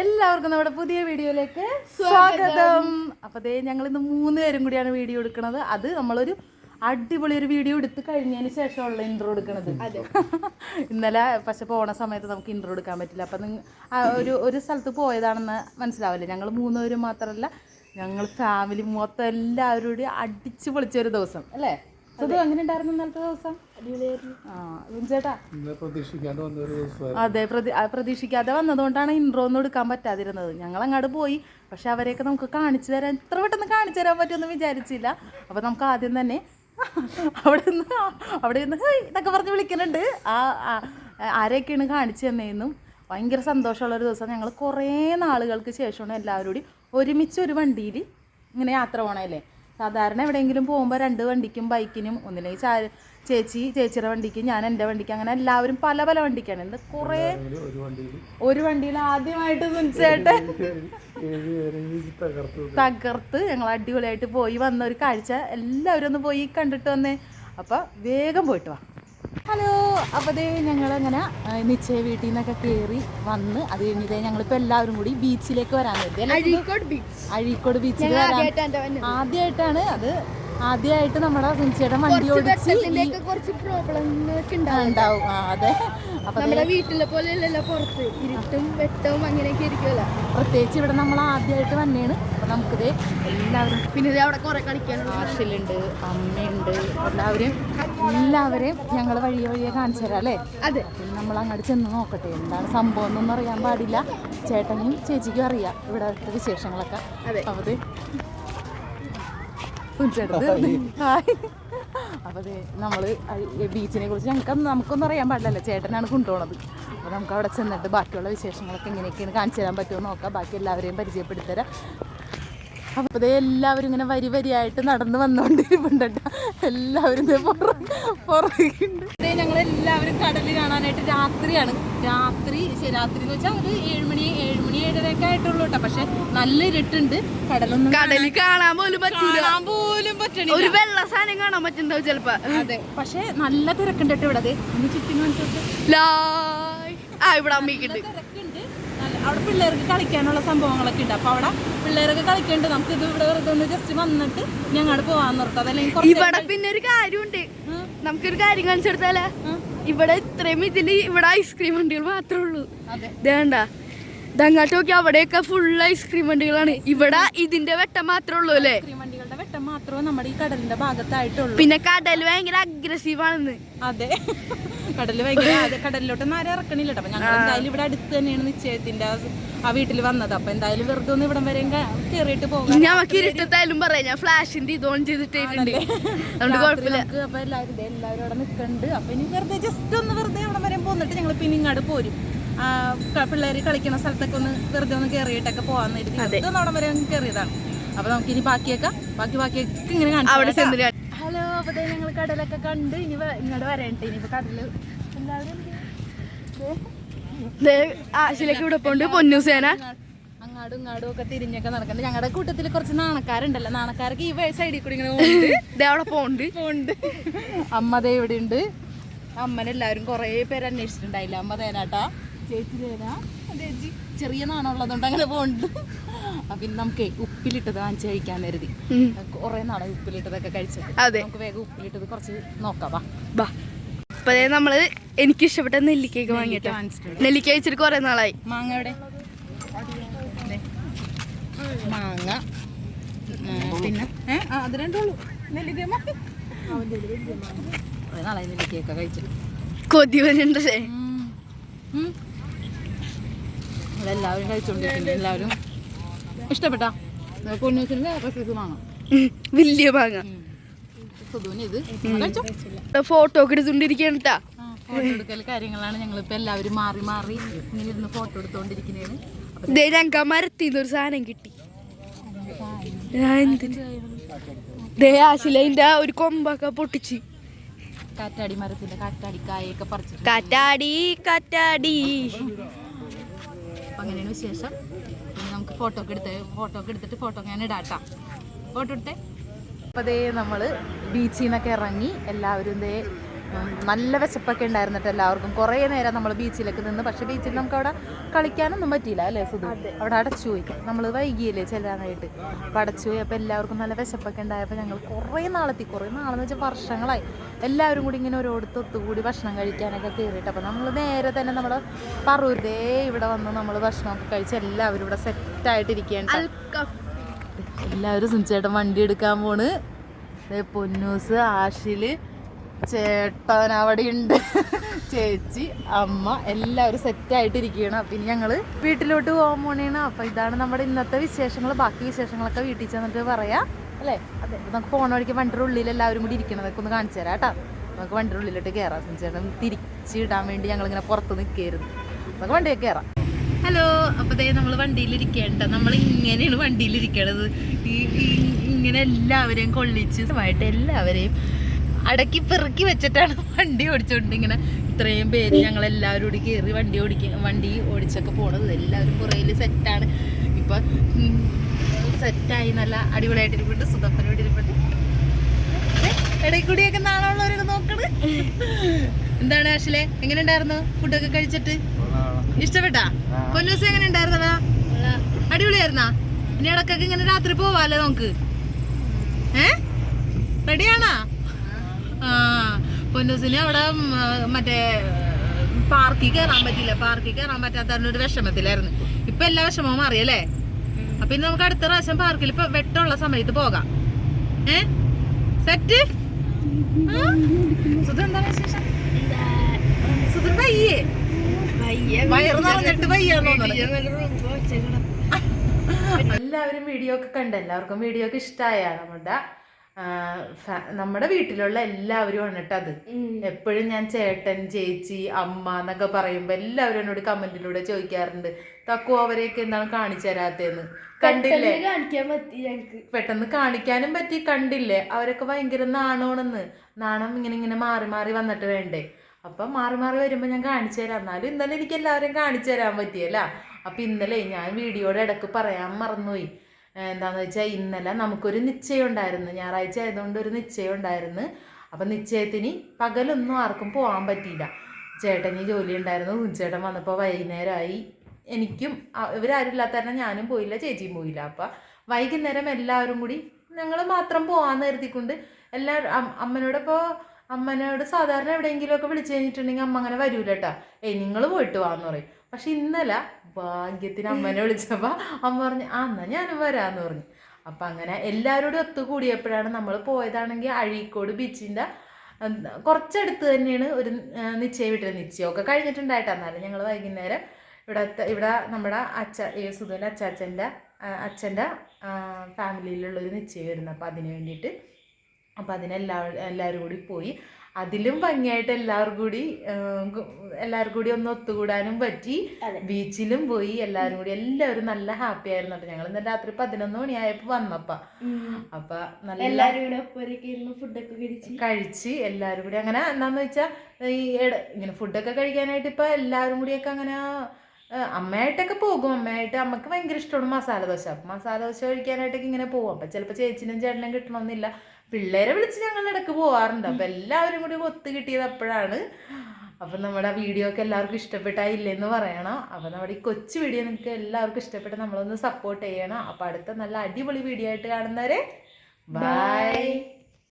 എല്ലാവർക്കും നമ്മുടെ പുതിയ വീഡിയോയിലേക്ക് സ്വാഗതം. അപ്പൊ ദേ ഞങ്ങൾ ഇന്ന് മൂന്ന് പേരും കൂടിയാണ് വീഡിയോ എടുക്കുന്നത്. അത് നമ്മളൊരു അടിപൊളി ഒരു വീഡിയോ എടുത്ത് കഴിഞ്ഞതിന് ശേഷമുള്ള ഇൻട്രോ എടുക്കണത്. ഇന്നലെ പക്ഷെ പോണ സമയത്ത് നമുക്ക് ഇൻട്രോ എടുക്കാൻ പറ്റില്ല. അപ്പൊ നിങ്ങൾ ഒരു ഒരു സ്ഥലത്ത് പോയതാണെന്ന് മനസ്സിലാവില്ല? ഞങ്ങൾ മൂന്നുപേരും മാത്രമല്ല ഞങ്ങൾ ഫാമിലി മൊത്തം എല്ലാവരും കൂടി അടിച്ചു പൊളിച്ച ഒരു ദിവസം അല്ലേ? സുധു എങ്ങനെ ഉണ്ടായിരുന്നു ഇന്നലത്തെ ദിവസം? ആ ചേട്ടാ ഇന്ന് പ്രതീക്ഷിക്കാണ്ട് വന്ന ഒരു ദിവസമായിരുന്നു. അതെ പ്രതി പ്രതീക്ഷിക്കാതെ വന്നതുകൊണ്ടാണ് ഇൻട്രോ ഒന്നും എടുക്കാൻ പറ്റാതിരുന്നത്. ഞങ്ങൾ അങ്ങോട്ട് പോയി. പക്ഷെ അവരെയൊക്കെ നമുക്ക് കാണിച്ചു തരാൻ എത്ര പെട്ടെന്ന് കാണിച്ചു തരാൻ പറ്റുമെന്ന് വിചാരിച്ചില്ല. അപ്പോൾ നമുക്ക് ആദ്യം തന്നെ അവിടെ നിന്ന് അവിടെ നിന്ന് ഇതൊക്കെ എന്നൊക്കെ പറഞ്ഞ് വിളിക്കുന്നുണ്ട്. ആ ആരെയൊക്കെയാണ് കാണിച്ചു തന്നെയെന്നും ഭയങ്കര സന്തോഷമുള്ള ഒരു ദിവസം. ഞങ്ങൾ കുറേ നാളുകൾക്ക് ശേഷമാണ് എല്ലാവരും കൂടി ഒരുമിച്ച് ഒരു വണ്ടിയിൽ ഇങ്ങനെ യാത്ര പോണല്ലേ സാധാരണ എവിടെയെങ്കിലും പോകുമ്പോൾ രണ്ട് വണ്ടിക്കും ബൈക്കിനും ഒന്നില്ലെങ്കിൽ ചാ ചേച്ചി ചേച്ചിയുടെ വണ്ടിക്ക് ഞാൻ എന്റെ വണ്ടിക്ക് അങ്ങനെ എല്ലാവരും പല പല വണ്ടിക്കാണ്. എന്ത് കുറേ ഒരു- വണ്ടിയിൽ ആദ്യമായിട്ട് സുനിച്ചേട്ടൻ തകർത്തു തകർത്ത് ഞങ്ങൾ അടിപൊളിയായിട്ട് പോയി വന്ന ഒരു കാഴ്ച. എല്ലാവരും ഒന്ന് പോയി കണ്ടിട്ട് വന്നേ. അപ്പം വേഗം പോയിട്ട് വാ. ഹലോ അപ്പോൾ ദേ ഞങ്ങളങ്ങനെ നിശ്ചയ വീട്ടിൽ നിന്നൊക്കെ കയറി വന്ന് അത് കഴിഞ്ഞിട്ട് ഞങ്ങളിപ്പോൾ എല്ലാവരും കൂടി ബീച്ചിലേക്ക് വരാൻ അഴീക്കോട് അല്ലേ അഴീക്കോട് ബീച്ചിൽ വരാൻ ആദ്യമായിട്ടാണ് അത്. ആദ്യമായിട്ട് നമ്മുടെ സുനിച്ചേട്ടൻ വണ്ടി ഓടിച്ച് കുറച്ച് പ്രോബ്ലം ഉണ്ടാവും. അതെ. നമ്മുടെ വീട്ടിലെ പോലെ അല്ലല്ലോ പുറത്ത്. ഇരുട്ടും വെട്ടവും അങ്ങനെയൊക്കെ ഇരിക്കുമല്ലോ പ്രത്യേകിച്ച് ഇവിടെ നമ്മൾ ആദ്യമായിട്ട് വന്നേണ്. അപ്പൊ നമുക്കിത് എല്ലാവരും പിന്നെ ഇത് അവിടെ കുറെ കളിക്കാനുണ്ട് ആഷിലുണ്ട് അമ്മയുണ്ട് എല്ലാവരും എല്ലാവരെയും ഞങ്ങൾ വഴിയ വഴിയെ കാണിച്ചു തരാം അല്ലേ? അതെ. പിന്നെ നമ്മൾ അങ്ങോട്ട് ചെന്ന് നോക്കട്ടെ. എന്താണ് സംഭവം എന്നൊന്നും അറിയാൻ പാടില്ല. ചേട്ടനും ചേച്ചിക്കും അറിയാം ഇവിടുത്തെ വിശേഷങ്ങളൊക്കെ. അതെ. അവത് ഹായ്. അപ്പോൾ അതെ നമ്മൾ ബീച്ചിനെ കുറിച്ച് ഞങ്ങൾക്ക് നമുക്കൊന്നും അറിയാൻ പാടില്ലല്ലോ. ചേട്ടനാണ് കൊണ്ടുപോണത്. അപ്പോൾ നമുക്ക് അവിടെ ചെന്നിട്ട് ബാക്കിയുള്ള വിശേഷങ്ങളൊക്കെ എങ്ങനെയൊക്കെയാണ് കാണിച്ചു തരാൻ പറ്റുമോ നോക്കാം. ബാക്കി എല്ലാവരെയും പരിചയപ്പെടുത്തരാം. അപ്പോൾ ഇതേ എല്ലാവരും ഇങ്ങനെ വരി വരിയായിട്ട് നടന്ന് വന്നുകൊണ്ടിരിപ്പുണ്ട്. എല്ലാവരും പുറകിണ്ട്. ഇതേ ഞങ്ങൾ എല്ലാവരും കടൽ കാണാനായിട്ട് രാത്രിയാണ്. രാത്രി ശരി, രാത്രി എന്ന് വെച്ചാൽ ഒരു ഏഴുമണി ഏഴുമണി ഏഴരയൊക്കെ ആയിട്ടുള്ളൂ കേട്ടോ. പക്ഷെ നല്ല ഇരുട്ടുണ്ട്. കടലൊന്നും കടലിൽ കാണാൻ പോലും പറ്റില്ല കാണാൻ പോലും പറ്റണില്ല. ഒരു വെള്ള സാധനം കാണാൻ പറ്റുന്നുണ്ടാവും ചെലപ്പോ. അതെ പക്ഷെ നല്ല തിരക്കുണ്ട് കേട്ടോ ഇവിടെ. ആ ഇവിടെ അമ്മയ്ക്കുണ്ട് അവിടെ പിള്ളേർക്ക് കളിക്കാനുള്ള സംഭവങ്ങളൊക്കെ ഉണ്ട്. അപ്പൊ അവിടെ പിള്ളേരൊക്കെ കളിക്കണ്ട്. നമുക്ക് ഇത് ഇവിടെ വെറുതെ ഒന്ന് ജസ്റ്റ് വന്നിട്ട് ഞങ്ങൾ പോവാൻ നിർത്താം. അതല്ലെങ്കിൽ ഇവിടെ പിന്നെ ഒരു കാര്യമുണ്ട്. നമുക്കൊരു കാര്യം കാണിച്ചെടുത്താലേ ഇവിടെ ഇത്രയും ഇതിൽ ഇവിടെ ഐസ്ക്രീം വണ്ടികൾ മാത്രമേ ഉള്ളൂ. അതെ. ഇതങ്ങോട്ട് നോക്കി അവിടെയൊക്കെ ഫുൾ ഐസ്ക്രീം വണ്ടികളാണ്. ഇവിടെ ഇതിന്റെ വെട്ടം മാത്രമേ ഉള്ളൂ അല്ലേ? വെട്ടം മാത്രമേ നമ്മുടെ ഈ കടലിന്റെ ഭാഗത്തായിട്ടുള്ളൂ. പിന്നെ കടൽ ഭയങ്കര അഗ്രസീവ് ആണെന്ന്. അതെ. കടൽ ഭയങ്കര കടലിലോട്ട് കടലിലോട്ടൊന്നും ആരും ഇറക്കണില്ല അപ്പൊ ഞങ്ങൾ എന്തായാലും ഇവിടെ അടുത്ത് തന്നെയാണ് നിശ്ചയത്തിന്റെ ആ- വീട്ടിൽ വന്നത്. അപ്പൊ എന്തായാലും വെറുതെ ഒന്ന് ഇവിടം വരെ കയറിയിട്ട് പോകാം. ഞമ്മക്ക് ഇരുട്ടത്തായാലും പറയാം. ഞാൻ ഫ്ലാഷിന്റെ ഇത് ഓൺ ചെയ്തിട്ടുണ്ട് അതുകൊണ്ട് കുഴപ്പമില്ല. അപ്പൊ എല്ലാവരും എല്ലാവരും അവിടെ നിൽക്കുന്നുണ്ട് അപ്പൊ ഇനി വെറുതെ ജസ്റ്റ് ഒന്ന് വെറുതെ അവിടെ വരെ പോന്നിട്ട് ഞങ്ങൾ പിന്നെ ഇങ്ങോട്ട് പോരും. പിള്ളേർ കളിക്കുന്ന സ്ഥലത്തൊക്കെ ഒന്ന് വെറുതെ ഒന്ന് കയറിയിട്ടൊക്കെ പോവാന്ന് കരുതി നോടം വരെ ഒന്ന് കയറിയതാണ് അപ്പൊ നമുക്ക് ഇനി ബാക്കിയൊക്കെ ബാക്കി ബാക്കിയൊക്കെ ഇങ്ങനെ കാണിച്ചു ഹലോ അപ്പൊ ഞങ്ങൾ കടലൊക്കെ കണ്ട് ഇനി ഇങ്ങോട്ട് വരട്ടെ ഇനിയിപ്പോ കടൽ ആശിലേക്ക് ഇവിടെ പോണ്ട് പൊന്നൂസേന അങ്ങാടും ഇങ്ങാടും ഒക്കെ തിരിഞ്ഞൊക്കെ നടക്കുന്നത് ഞങ്ങളുടെ കൂട്ടത്തിൽ കുറച്ച് നാണക്കാരുണ്ടല്ലോ. നാണക്കാർക്ക് ഈ സൈഡിൽ കൂടി ഇങ്ങനെ അവിടെ പോണ്ട് ഉണ്ട് അമ്മ ദേ ഇവിടെ ഉണ്ട് അമ്മനെല്ലാവരും കൊറേ കുറേ പേര് അന്വേഷിച്ചിട്ടുണ്ടായില്ല. അമ്മ തേനാട്ടാ. ചേച്ചി ചേച്ചി. ചെറിയ നാണുള്ളതുകൊണ്ട് അങ്ങനെ പോകുന്നുണ്ട് അപ്പൊ പിന്നെ നമുക്ക് ഉപ്പിലിട്ടത് വാങ്ങിച്ച് കഴിക്കാൻ കരുതി. കൊറേ നാളെ ഉപ്പിലിട്ടതൊക്കെ കഴിച്ചത് അതെ. നമുക്ക് വേഗം ഉപ്പിലിട്ടത് കുറച്ച് നോക്കാം വാ. നമ്മൾ എനിക്ക് ഇഷ്ടപ്പെട്ട നെല്ലിക്കയൊക്കെ വാങ്ങിട്ട് നെല്ലിക്ക വെച്ചിട്ട് കുറെ നാളായി. മാങ്ങ എവിടെ. മാങ്ങ. പിന്നെ? അത് രണ്ടുള്ളൂ നെല്ലിക്ക നാളായി നെല്ലിക്കയൊക്കെ കഴിച്ചിട്ട്. കൊതി വരുന്നുണ്ടേ ഉം. ഉം. അതെല്ലാവരും കഴിച്ചുകൊണ്ടിരിക്കുന്നു എല്ലാവരും. ഇഷ്ടപ്പെട്ടാ? പൊന്നൂസിന് വേറെ സൈസ് വാങ്ങാം. വലിയ മാങ്ങ. ഫോട്ടോ ഒക്കെ എടുത്തോണ്ടിരിക്കണ ട്ടാ. ഫോട്ടോ എടുക്കൽ കാര്യങ്ങളാണ് ഞങ്ങളിപ്പോ എല്ലാവരും മാറി മാറി ഇങ്ങനെ ഇരുന്ന് ഫോട്ടോ എടുത്തോണ്ടിരിക്കുന്നതാണ് ഞങ്ങക്ക് മരത്തിന്ന് ഒരു സാധനം കിട്ടി. ആശിലതിന്റെ ഒരു കൊമ്പൊക്കെ പൊട്ടിച്ച്. കാറ്റാടി മരത്തിന്റെ കാറ്റാടി കായൊക്കെ പറിച്ചു കാറ്റാടി കാറ്റാടി. അപ്പൊ അങ്ങനെയാണ് വിശേഷം. പിന്നെ നമുക്ക് ഫോട്ടോ ഒക്കെ എടുത്ത് ഫോട്ടോ ഒക്കെ എടുത്തിട്ട് ഫോട്ടോ ഞാൻ ഇടാട്ടാ ഫോട്ടോ എടുത്തേ. അപ്പോൾ അതേ നമ്മൾ ബീച്ചിൽ നിന്നൊക്കെ ഇറങ്ങി എല്ലാവരും ഉം, നല്ല വിശപ്പൊക്കെ ഉണ്ടായിരുന്നിട്ട് എല്ലാവർക്കും കുറേ നേരം നമ്മൾ ബീച്ചിലേക്ക് നിന്ന് പക്ഷെ ബീച്ചിൽ നമുക്ക് അവിടെ കളിക്കാനൊന്നും പറ്റിയില്ല അല്ലേ സുധു അവിടെ അടച്ചു പോയി. നമ്മൾ വൈകിയില്ലേ ചെല്ലാനായിട്ട്? അപ്പോൾ അടച്ചു പോയി. അപ്പോൾ എല്ലാവർക്കും നല്ല വിശപ്പൊക്കെ ഉണ്ടായപ്പോൾ ഞങ്ങൾ കുറേ നാളെത്തി. കുറേ നാളെന്ന് വെച്ചാൽ വർഷങ്ങളായി. എല്ലാവരും കൂടി ഇങ്ങനെ ഓരോരുത്തർ ഒത്തുകൂടി ഭക്ഷണം കഴിക്കാനൊക്കെ കയറിയിട്ട്. അപ്പോൾ നമ്മൾ നേരെ തന്നെ നമ്മൾ പറൂരേ ഇവിടെ വന്ന് നമ്മൾ ഭക്ഷണമൊക്കെ കഴിച്ച് എല്ലാവരും ഇവിടെ സെറ്റായിട്ടിരിക്കുകയാണ് എല്ലാവരും സുനിച്ചേട്ടൻ വണ്ടി എടുക്കാൻ പോണ്. പൊന്നൂസ് ആഷിൽ ചേട്ടൻ അവിടെ ഉണ്ട് ചേച്ചി അമ്മ എല്ലാവരും സെറ്റായിട്ടിരിക്കുകയാണ് അപ്പം ഇനി ഞങ്ങൾ വീട്ടിലോട്ട് പോകാൻ പോണേണ്. അപ്പം ഇതാണ് നമ്മുടെ ഇന്നത്തെ വിശേഷങ്ങൾ ബാക്കി വിശേഷങ്ങളൊക്കെ വീട്ടിൽ ചെന്നിട്ട് പറയാം. അല്ലേ? അതെ നമുക്ക് പോണ വഴിക്ക് വണ്ടിയുടെ ഉള്ളിൽ എല്ലാവരും കൂടി ഇരിക്കണതൊക്കെ ഒന്ന് കാണിച്ചു തരാം കേട്ടോ. നമുക്ക് വണ്ടിയുടെ ഉള്ളിലോട്ട് കയറാം സഞ്ചേട്ടൻ തിരിച്ചിടാൻ വേണ്ടി ഞങ്ങളിങ്ങനെ പുറത്ത് നിൽക്കായിരുന്നു നമുക്ക് വണ്ടിയൊക്കെ കയറാം ഹലോ അപ്പൊ ദേ നമ്മൾ വണ്ടിയിലിരിക്കേണ്ട നമ്മൾ ഇങ്ങനെയാണ് വണ്ടിയിലിരിക്കണത് ഈ- ഇങ്ങനെ എല്ലാവരെയും കൊള്ളിച്ച് എല്ലാവരെയും അടക്കി പെറുക്കി വെച്ചിട്ടാണ് വണ്ടി ഓടിച്ചോണ്ട് ഇങ്ങനെ ഇത്രയും പേര് ഞങ്ങൾ എല്ലാവരും കൂടി കയറി വണ്ടി ഓടിക്ക വണ്ടി ഓടിച്ചൊക്കെ പോണത് എല്ലാവരും പുറയിൽ സെറ്റാണ്. ഇപ്പൊ സെറ്റായി നല്ല അടിപൊളിയായിട്ട് ഇരിപ്പുണ്ട് സുഖപ്പനോട് ഇരിപ്പുണ്ട്. ഇടയിൽ കൂടിയൊക്കെ നാണമുള്ളവരൊക്കെ നോക്കണ്. എന്താണ് ആഷിലെ എങ്ങനെ ഉണ്ടായിരുന്നു ഫുഡൊക്കെ കഴിച്ചിട്ട്? ഇഷ്ടപ്പെട്ടാ? പൊന്നൂസ് എങ്ങനെ ഉണ്ടായിരുന്നടാ അടിപൊളിയായിരുന്നാ? ഇനി ഇടക്കൊക്കെ ഇങ്ങനെ രാത്രി പോവാല്ലേ നമുക്ക്? ഏ? റെഡിയാണാ? പൊന്നൂസിന് അവിടെ മറ്റേ പാർക്കിൽ കയറാൻ പറ്റില്ല പാർക്കിൽ കയറാൻ പറ്റാത്ത ഒരു വിഷമത്തിലായിരുന്നു. ഇപ്പൊ എല്ലാ വിഷമവും അറിയല്ലേ അപ്പൊ ഇനി നമുക്ക് അടുത്ത പ്രാവശ്യം പാർക്കിൽ ഇപ്പൊ വെട്ടമുള്ള സമയത്ത് പോകാം. ഏ? സെറ്റ് സുധ എന്താണ് വിശേഷം? സുധ പയ്യേ വയറ് നിറഞ്ഞിട്ട് വയ്യാന്ന് തോന്നുന്നു. എല്ലാവരും വീഡിയോ ഒക്കെ കണ്ട്. എല്ലാവർക്കും വീഡിയോ ഒക്കെ ഇഷ്ടമായ നമ്മുടെ നമ്മുടെ വീട്ടിലുള്ള എല്ലാവരും ആണ് കേട്ടോ അത്. എപ്പോഴും ഞാൻ ചേട്ടൻ ചേച്ചി അമ്മ എന്നൊക്കെ പറയുമ്പോ എല്ലാവരും എന്നോട് കമന്റിലൂടെ ചോദിക്കാറുണ്ട്. തക്കു അവരെയൊക്കെ എന്താണ് കാണിച്ചു തരാത്തേന്ന്. കണ്ടില്ലേ? കാണിക്കാൻ പറ്റി ഞങ്ങക്ക്. പെട്ടെന്ന് കാണിക്കാനും പറ്റി കണ്ടില്ലേ? അവരൊക്കെ ഭയങ്കര നാണോണെന്ന് നാണം ഇങ്ങനെ ഇങ്ങനെ മാറി മാറി വന്നിട്ട് വേണ്ടേ. അപ്പൊ മാറി മാറി വരുമ്പോ ഞാൻ കാണിച്ചു തരാം. എന്നാലും ഇന്നലെ എനിക്ക് എല്ലാവരെയും കാണിച്ചു തരാൻ പറ്റിയല്ല. അപ്പൊ ഇന്നലെ ഞാൻ വീഡിയോയുടെ ഇടയ്ക്ക് പറയാൻ മറന്നുപോയി. ഏഹ് എന്താന്ന് വെച്ചാൽ ഇന്നലെ നമുക്കൊരു നിശ്ചയം ഉണ്ടായിരുന്നു. ഞായറാഴ്ച ആയതുകൊണ്ട് ഒരു നിശ്ചയം ഉണ്ടായിരുന്നു. അപ്പം നിശ്ചയത്തിന് പകലൊന്നും ആർക്കും പോകാൻ പറ്റിയില്ല. ചേട്ടന് ജോലി ഉണ്ടായിരുന്നു. ചേട്ടൻ വന്നപ്പോൾ വൈകുന്നേരമായി എനിക്കും ഇവരാരും ഇല്ലാത്ത ഞാനും പോയില്ല ചേച്ചിയും പോയില്ല. അപ്പം വൈകുന്നേരം എല്ലാവരും കൂടി ഞങ്ങൾ മാത്രം പോകാമെന്ന് കരുതിക്കൊണ്ട് എല്ലാ അമ്മനോട് ഇപ്പോൾ അമ്മനോട് സാധാരണ എവിടെയെങ്കിലുമൊക്കെ വിളിച്ചു കഴിഞ്ഞിട്ടുണ്ടെങ്കിൽ അമ്മ അങ്ങനെ വരൂല കേട്ടോ നിങ്ങൾ പോയിട്ട് വാന്ന് പറയും. പക്ഷെ ഇന്നലെ ഭാഗ്യത്തിന് അമ്മനെ വിളിച്ചപ്പോൾ അമ്മ പറഞ്ഞു ആ എന്നാ ഞാനും വരാമെന്ന് പറഞ്ഞു. അപ്പം അങ്ങനെ എല്ലാവരോടും ഒത്തുകൂടിയപ്പോഴാണ് നമ്മൾ പോയതാണെങ്കിൽ അഴീക്കോട് ബീച്ചിന്റെ കുറച്ചടുത്ത് തന്നെയാണ് ഒരു നിശ്ചയം വിട്ടത് നിശ്ചയമൊക്കെ കഴിഞ്ഞിട്ടുണ്ടായിട്ട്. എന്നാലും ഞങ്ങൾ വൈകുന്നേരം ഇവിടെ ഇവിടെ നമ്മുടെ അച്ഛ സുധുവിന്റെ അച്ചാച്ചന്റെ അച്ഛന്റെ ഫാമിലിയിലുള്ളൊരു നിശ്ചയമായിരുന്നു അപ്പോൾ അതിന് വേണ്ടിയിട്ട് അപ്പോൾ അതിനെല്ലാ എല്ലാവരും കൂടി പോയി. അതിലും ഭംഗിയായിട്ട് എല്ലാവരും കൂടി എല്ലാവർക്കും എല്ലാവരും കൂടി ഒന്ന് ഒത്തുകൂടാനും പറ്റി. ബീച്ചിലും പോയി എല്ലാവരും കൂടി എല്ലാവരും നല്ല ഹാപ്പി ആയിരുന്നു കേട്ടോ. ഞങ്ങൾ ഇന്നലെ രാത്രി പതിനൊന്ന് മണിയായപ്പോ വന്നപ്പ. അപ്പൊ നല്ല എല്ലാരും കൂടെ ഫുഡൊക്കെ കഴിച്ച്. കഴിച്ച് എല്ലാവരും കൂടി അങ്ങനെ എന്താന്ന് വെച്ചാ ഈ ഇങ്ങനെ ഫുഡൊക്കെ കഴിക്കാനായിട്ട് ഇപ്പൊ എല്ലാവരും കൂടിയൊക്കെ അങ്ങനെ അമ്മയായിട്ടൊക്കെ പോകും. അമ്മയായിട്ട് അമ്മയ്ക്ക് ഭയങ്കര ഇഷ്ടമാണ് മസാല ദോശ. അപ്പൊ മസാല ദോശ കഴിക്കാനായിട്ടൊക്കെ ഇങ്ങനെ പോകും. അപ്പൊ ചിലപ്പോൾ ചേച്ചിനും ചേട്ടനും കിട്ടണമെന്നില്ല പിള്ളേരെ വിളിച്ച് ഞങ്ങൾ ഇടയ്ക്ക് പോവാറുണ്ട്. അപ്പൊ എല്ലാവരും കൂടി ഒത്ത് കിട്ടിയത് അപ്പോഴാണ്. അപ്പൊ നമ്മുടെ വീഡിയോ ഒക്കെ എല്ലാവർക്കും ഇഷ്ടപ്പെട്ടായില്ലെന്ന് പറയണം. അപ്പൊ നമ്മുടെ ഈ കൊച്ചു വീഡിയോ നിങ്ങൾക്ക് എല്ലാവർക്കും ഇഷ്ടപ്പെട്ട് നമ്മളൊന്ന് സപ്പോർട്ട് ചെയ്യണം. അപ്പൊ അടുത്ത നല്ല അടിപൊളി വീഡിയോ ആയിട്ട് കാണുന്നവരെ ബൈ